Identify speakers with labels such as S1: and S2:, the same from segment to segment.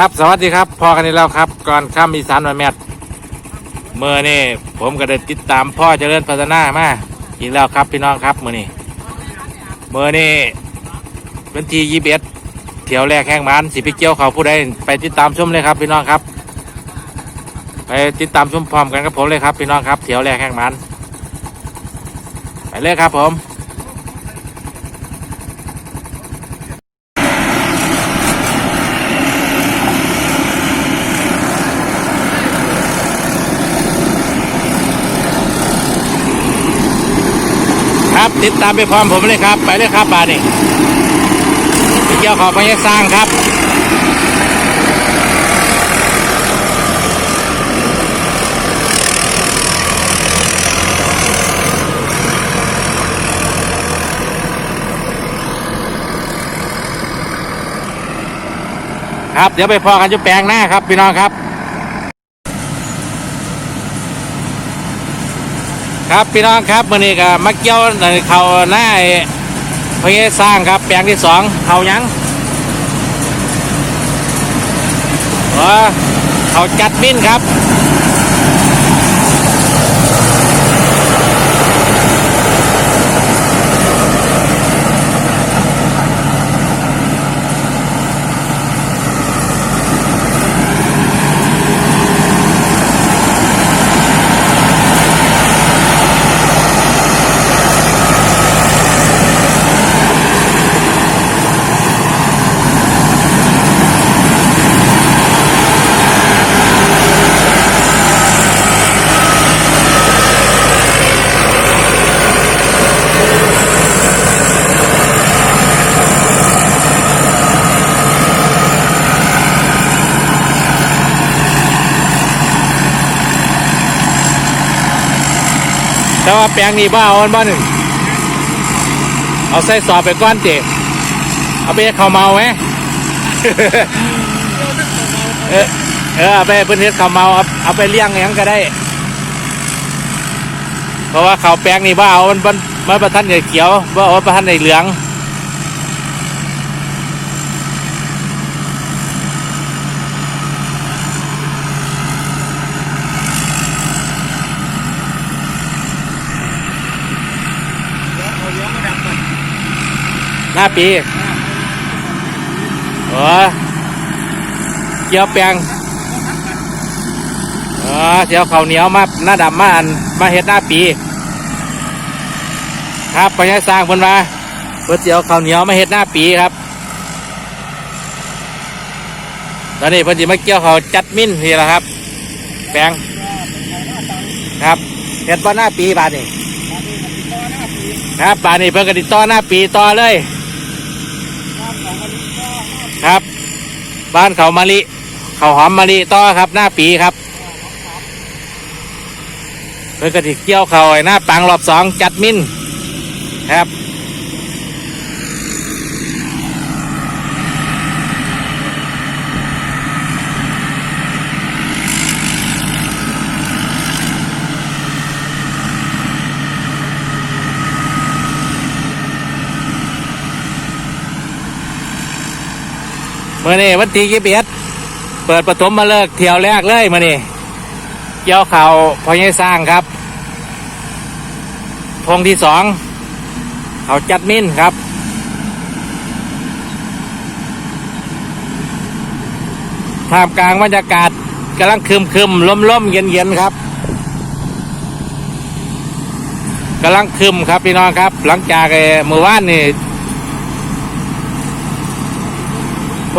S1: ครับสวัสดีครับพอกันอีกแล้วครับ ก่อนข้ามอีสานวันแมทเมื่อนี่ผมก็ได้ติดตามพ่อเจริญพัฒนามาอีกแล้วครับพี่น้องครับเมื่อนี้เมื่อนี่วันที่ยี่สิบเอ็ดเที่ยวแรกแห่งมันสิไปเกี่ยวเขาผู้ใดไปติดตามชมเลยครับพี่น้องครับ ไปติดตามชมพร้อมกันกับผมเลยครับพี่น้องครับเที่ยวแรกแห่งมันไปเลยครับผม ติดตามไปพร้อมผมเลยครับ ไปเลยครับบานี่เกี่ยวขอบพญสร้างครับครับเดี๋ยวไปพอกันจะแปลงหน้าครับพี่น้องครับ ครับพี่น้องครับมื่อนี้ก็มาเกี่ยวในเขาหน้าไอ้พยสร้างครับ แปลงที่สองเขายังเออเขาจัดมิ้นครับ แต่ว่าแปลงนี้บ้าเอาอันบ้านหนึ่งเอาใส่สอบไปก้อนเจเอาไปให้เขาเมาไหมเออเออเอาไปให้เพื่อนเฮ็ดเขาเมาเอาเอาไปเลี้ยงอยังก็ได้ เพราะว่าเขาแปลงนี่บ้าเอามันมันมันประทันใหญ่เขียวบ้าเอาประทันใหญ่เหลือง หน้าปีเออเกี่ยวแปลงเออเดี๋ยวเขาเหนียวมาหน้าดำมาอันมาเฮ็ดหน้าปี ครับพญาสร้างเพิ่นมาเพื่อเจียวเขาเหนียวมาเฮ็ดหน้าปีครับ ตอนนี้เพิ่นสิมาเกี่ยวเขาจัดมิ้นนี่ละครับ แปลงครับเฮ็ดบ่หน้าปีบาดนี้ครับบาดนี้เพิ่นก็ติดต่อหน้าปีต่อเลย ครับ บ้านเขามะลิ เขาหอมมะลิต่อครับ หน้าปีครับเพื่อกระติกเกี่ยวเขาไอ้หน้าปังรอบสองจัดมินครับ มื่อนี้วันที่ยี่สิบเอ็ดเปิดประถมมาเลิกเที่ยวแรกเลยมื่อนี้เกี่ยวเขาพอยังสร้างครับ พงที่สองเขาจัดมิ้นครับท่ามกลางบรรยากาศกำลังคึมคึมลมลมๆเย็นเย็นๆครับกำลังคึมครับพี่น้องครับ หลังจากเมื่อวานนี่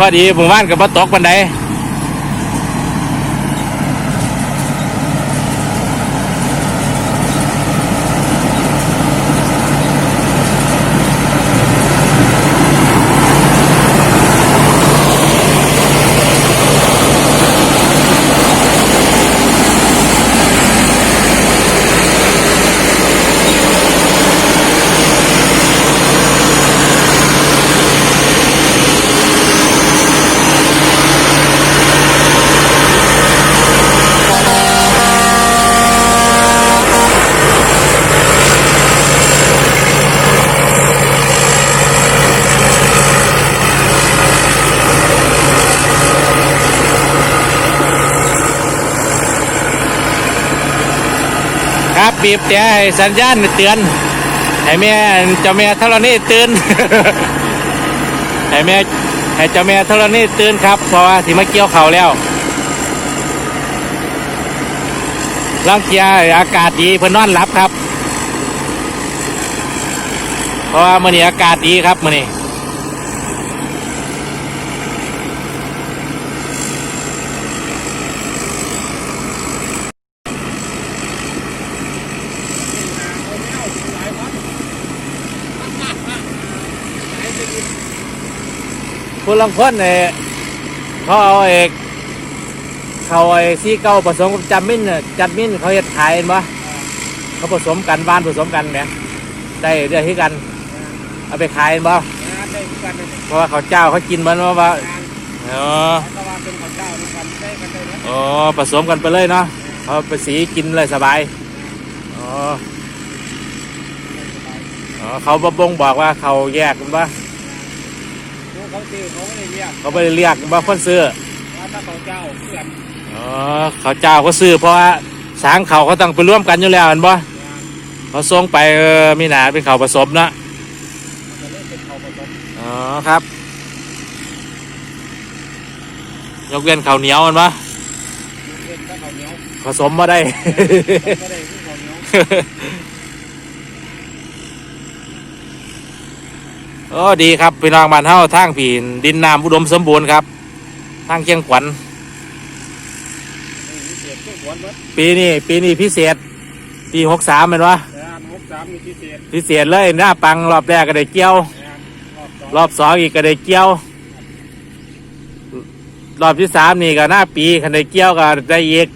S1: พอดีหมู่บ้านกับมาตกบันได บีบแต่ให้สัญญาณเตือน ให้แม่เจ้าแม่ธรณีตื่นให้แม่ให้เจ้าแม่ธรณีตื่นครับ เพราะว่าที่มาเกี่ยวเขาแล้วลังเกียอากาศดีเพื่อนนอนหลับครับ เพราะว่ามื่อนี้อากาศดีครับมื่อนี้ คุณลังคนเนี่ยเขาเอาเอกเขาไอ้ซีเก้าผสมกับจัดมิ้นน่ะจัดมิ้นเขาเฮ็ดขายเห็นปะเขาผสมกันบ้านผสมกันเนี่ยได้เดือดที่กัน เอาไปขายเห็นปะ
S2: เลย
S1: เพราะว่าเขาเจ้าเขากินมันว่าว่าอ๋อ
S2: เพราะว่าเป็นข้าวเจ้าด้วยกันได้กันได้นะ
S1: อ๋อผสมกันไปเลยเนาะเขาไปสีกินเลยสบายอ๋อเขาบ่งบอกว่าเขาแยกกันปะ
S2: เขาซื้อเขาไม่ได้เรียก
S1: เขาไปเรียกว่าคนซื้อ
S2: ว่าถ้าข้าวเจ้าเพื่อน
S1: อ๋อเขาวเจ้าเขาซื้อเพราะว่าสางเขาเขาต้องไปร่วมกันอยู่แล้วเห็นปะเขาส่งไปเออมีหนาเป็นเขาวผสมเนาะ
S2: จะเล่นเป็นข้าวผสม
S1: อ๋อครับ ยกเว้นข้าวเหนียวเห็นปะ
S2: เล่นถ้าข้าวเหนียว
S1: ผสมมาได้
S2: ก็ได้ที่ข้าวเหนียว
S1: โอ้ดีครับพี่น้องบ้านเฮาทางผีนดินน้ำอุดมสมบูรณ์ครับ ทางเชียงขวัญ
S2: นี่เศษเครื่องขวนวัด
S1: ปีนี้ปีนี้พิเศษปีหกสามเป็นวะ
S2: แต่อันหกสามมีพิเศษ
S1: พิเศษเลยหน้าปังรอบแรกก็ได้เกี่ยว
S2: แต่อันรอบสอง
S1: รอบสองอีกก็ได้เกี่ยว รอบที่สามนี่ก็หน้าปีคันได้เกี่ยวก็ได้อีก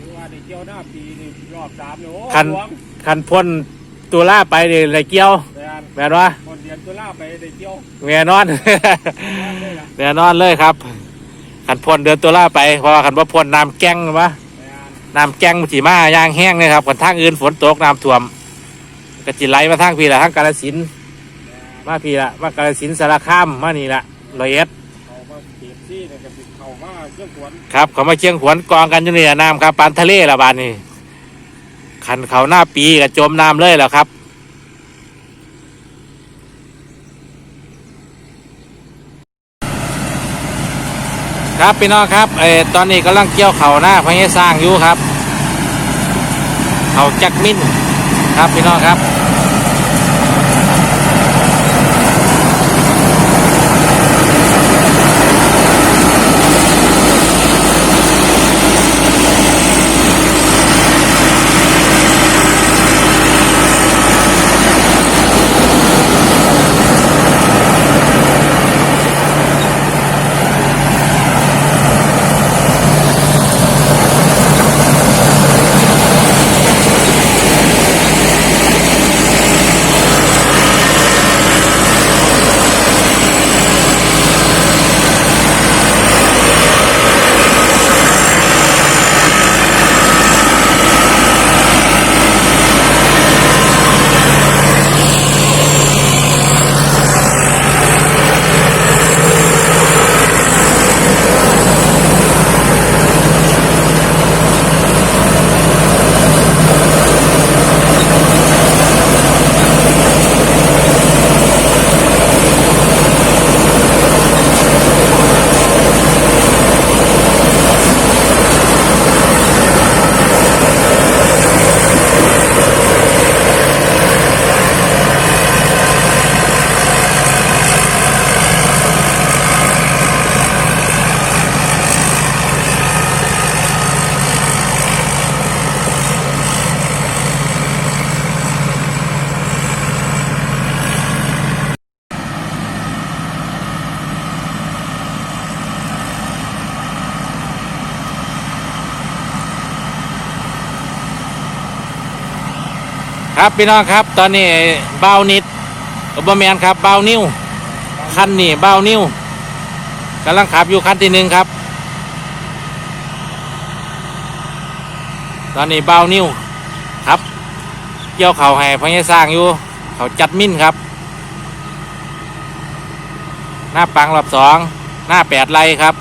S2: ดูว่าได้เกี่ยวหน้าปีนี่รอบสามเนี่ยโอ้
S1: คัน
S2: หลวง
S1: คันพ้นตุลาไปนี่ได้เกี่ยว
S2: แต่อัน
S1: แม่นวะ
S2: คนเดียนตัวล่าไปได้เกี่ยว
S1: แม่นอน
S2: ได้ละ
S1: แน่นอนเลยครับขันพ่นเดือนตัวล่าไปเพราะว่าขันว่าพ่นน้ำแก้งวะ
S2: แต่อัน
S1: น้ำแก้งมันสีมาย่างแห้งเลยครับขันทางอื่นฝนตกน้ำท่วมก็จิไหลมาทางพี่ละทางกาฬสินธุ์มาพี่ละมากาฬสินธุ์สารคามมานี่ละร้อยเอ็ด
S2: เขามาเก็บซี่เนี่ยกับเขามาเครื่องขวน
S1: ครับเขามาเชียงขวนกองกันอยู่นี่ละน้ำครับปานทะเลละบานนี่ขันเขาหน้าปีกับจมน้ำเลยแล้วครับ ครับพี่น้องครับเออตอนนี้กำลังเกี่ยวเขาหน้าพญสร้างอยู่ครับ เขาจักมิ้นครับพี่น้องครับ ครับพี่น้องครับ ตอนนี้เบานิดอุปแมนครับเบานิ้วคันนี่เบานิ้วกำลังขับอยู่คันที่หนึ่งครับ ตอนนี้เบานิ้วครับ เกี่ยวเขาให้พญสร้างอยู่ เขาจัดมิ้นครับ หน้าปังรอบสองหน้าแปดไรครับ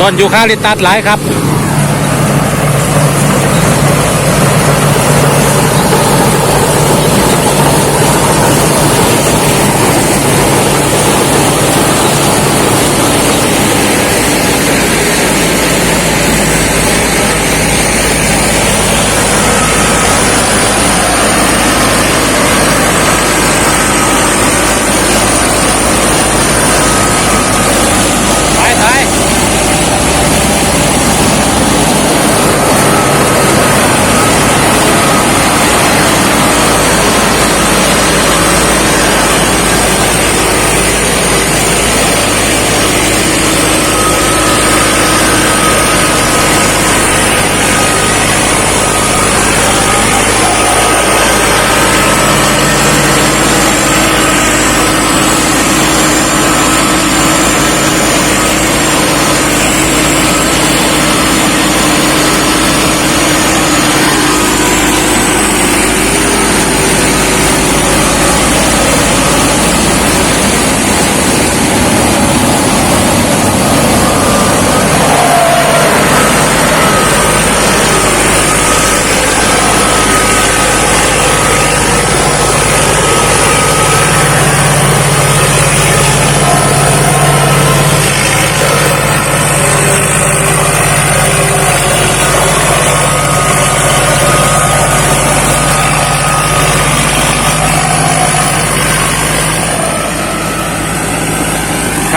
S1: ต้นยูคาลิปตัสหลายครับ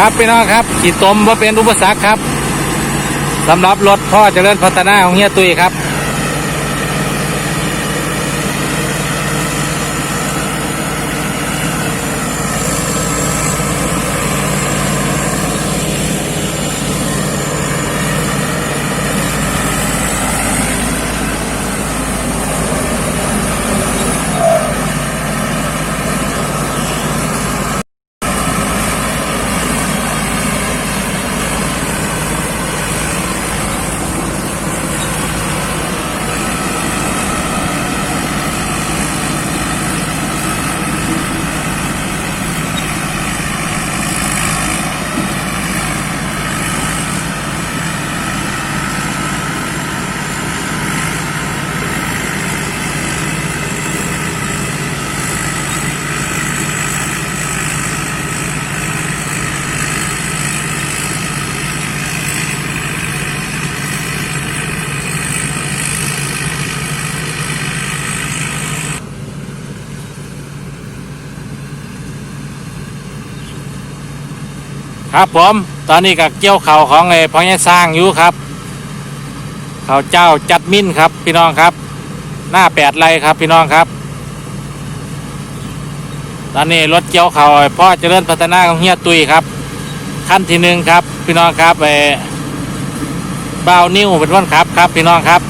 S1: ครับพี่น้องครับขีดตมว่าเป็นอุปสรรคครับสำหรับรถพ่อเจริญพัฒนาของเฮียตุยครับ ครับผมตอนนี้กับเกี่ยวเข่าของไอ้พ่อใหญ่สร้างอยู่ครับเขาเจ้าจัดมิ้นครับพี่น้องครับ หน้าแปดไรครับพี่น้องครับ ตอนนี้รถเกี่ยวเขาพ่อเจริญพัฒนาของเฮียตุยครับขั้นที่หนึ่งครับ พี่น้องครับไอ้บ้าวนิ้วเป็นวันครับครับ พี่น้องครับ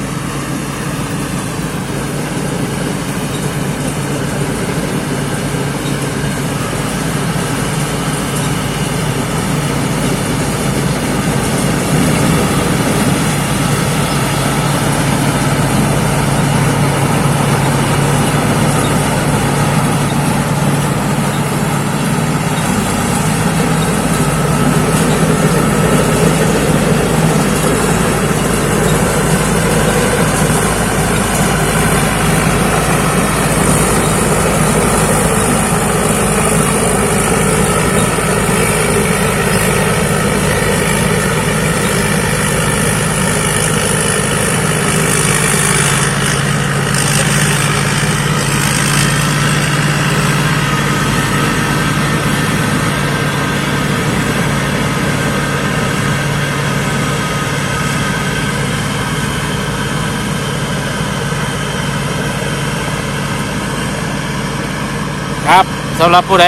S1: ครับ สำหรับผู้ใด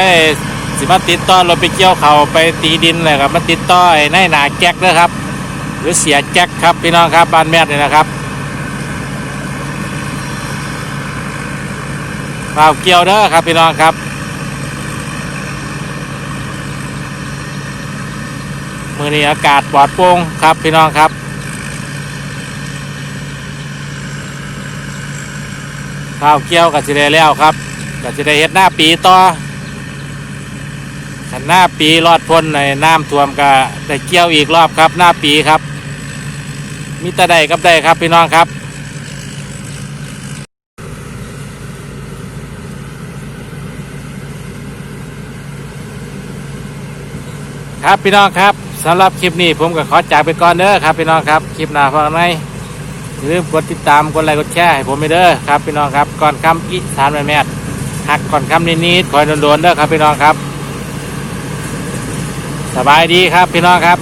S1: สิมาติดต่อรถไปเกี่ยวเขาไปตีดินเลยครับมาติดต่อไอ้นายหนาแจ็คนะครับ หรือเสียแจ็คครับพี่น้องครับบ้านแม่นี่นะครับข่าวเกี่ยวเด้อครับพี่น้องครับมือนี้อากาศปลอดโปร่งครับพี่น้องครับข้าวเกี่ยวกับสิได้แล้วครับ ก็จะได้เฮ็ดหน้าปีต่อขันหน้าปีรอดพ้นในน้ำท่วมก็ได้เกี่ยวอีกรอบครับ หน้าปีครับ มีแต่ใดกับใดครับพี่น้องครับครับพี่น้องครับสำหรับคลิปนี้ผมก็ขอจากไปก่อนเด้อครับพี่น้องครับคลิปหน้าฟังไหมอย่าลืมกดติดตามกดไลค์กดแชร์ให้ผมไปเด้อครับพี่น้องครับก่อนคำอีสานแม่แม่ หักก่อนคำนิดๆคอยโดนๆเด้อครับพี่น้องครับ สบายดีครับพี่น้องครับ